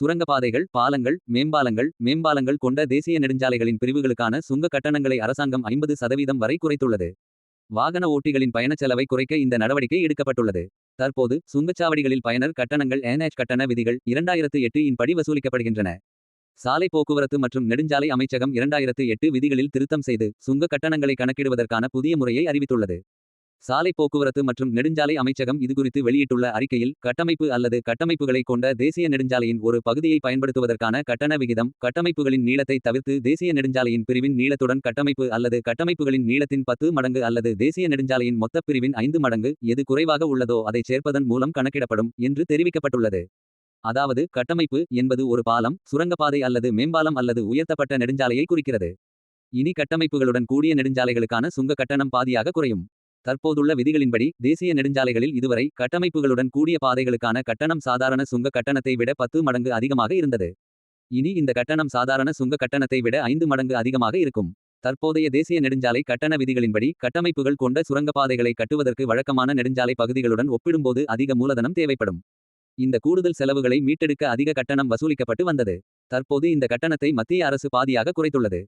சுரங்கப்பாதைகள் பாலங்கள் மேம்பாலங்கள் மேம்பாலங்கள் கொண்ட தேசிய நெடுஞ்சாலைகளின் பிரிவுகளுக்கான சுங்க கட்டணங்களை அரசாங்கம் ஐம்பது சதவீதம் வரை குறைத்துள்ளது. வாகன ஓட்டிகளின் பயணச் செலவை குறைக்க இந்த நடவடிக்கை எடுக்கப்பட்டுள்ளது. தற்போது சுங்கச்சாவடிகளில் பயனர் கட்டணங்கள் என்ஹெச் கட்டண விதிகள் இரண்டாயிரத்து எட்டு இன் படி வசூலிக்கப்படுகின்றன. சாலை போக்குவரத்து மற்றும் நெடுஞ்சாலை அமைச்சகம் இரண்டாயிரத்து எட்டு விதிகளில் திருத்தம் செய்து சுங்க கட்டணங்களை கணக்கிடுவதற்கான புதிய முறையை அறிவித்துள்ளது. சாலை போக்குவரத்து மற்றும் நெடுஞ்சாலை அமைச்சகம் இதுகுறித்து வெளியிட்டுள்ள அறிக்கையில் கட்டமைப்பு அல்லது கட்டமைப்புகளை கொண்ட தேசிய நெடுஞ்சாலையின் ஒரு பகுதியை பயன்படுத்துவதற்கான கட்டண விகிதம் கட்டமைப்புகளின் நீளத்தை தவிர்த்து தேசிய நெடுஞ்சாலையின் பிரிவின் நீளத்துடன் கட்டமைப்பு அல்லது கட்டமைப்புகளின் நீளத்தின் பத்து மடங்கு அல்லது தேசிய நெடுஞ்சாலையின் மொத்த பிரிவின் ஐந்து மடங்கு எது குறைவாக உள்ளதோ அதை சேர்ப்பதன் மூலம் கணக்கிடப்படும் என்று தெரிவிக்கப்பட்டுள்ளது. அதாவது கட்டமைப்பு என்பது ஒரு பாலம் சுரங்கப்பாதை அல்லது மேம்பாலம் அல்லது உயர்த்தப்பட்ட நெடுஞ்சாலையை குறிக்கிறது. இனி கட்டமைப்புகளுடன் கூடிய நெடுஞ்சாலைகளுக்கான சுங்க கட்டணம் பாதியாக குறையும். தற்போதுள்ள விதிகளின்படி தேசிய நெடுஞ்சாலைகளில் இதுவரை கட்டமைப்புகளுடன் கூடிய பாதைகளுக்கான கட்டணம் சாதாரண சுங்க கட்டணத்தை விட பத்து மடங்கு அதிகமாக இருந்தது. இனி இந்த கட்டணம் சாதாரண சுங்க கட்டணத்தை விட ஐந்து மடங்கு அதிகமாக இருக்கும். தற்போதைய தேசிய நெடுஞ்சாலை கட்டண விதிகளின்படி கட்டமைப்புகள் கொண்ட சுரங்கப்பாதைகளை கட்டுவதற்கு வழக்கமான நெடுஞ்சாலை பகுதிகளுடன் ஒப்பிடும்போது அதிக மூலதனம் தேவைப்படும். இந்த கூடுதல் செலவுகளை மீட்டெடுக்க அதிக கட்டணம் வசூலிக்கப்பட்டு வந்தது. தற்போது இந்த கட்டணத்தை மத்திய அரசு பாதியாக குறைத்துள்ளது.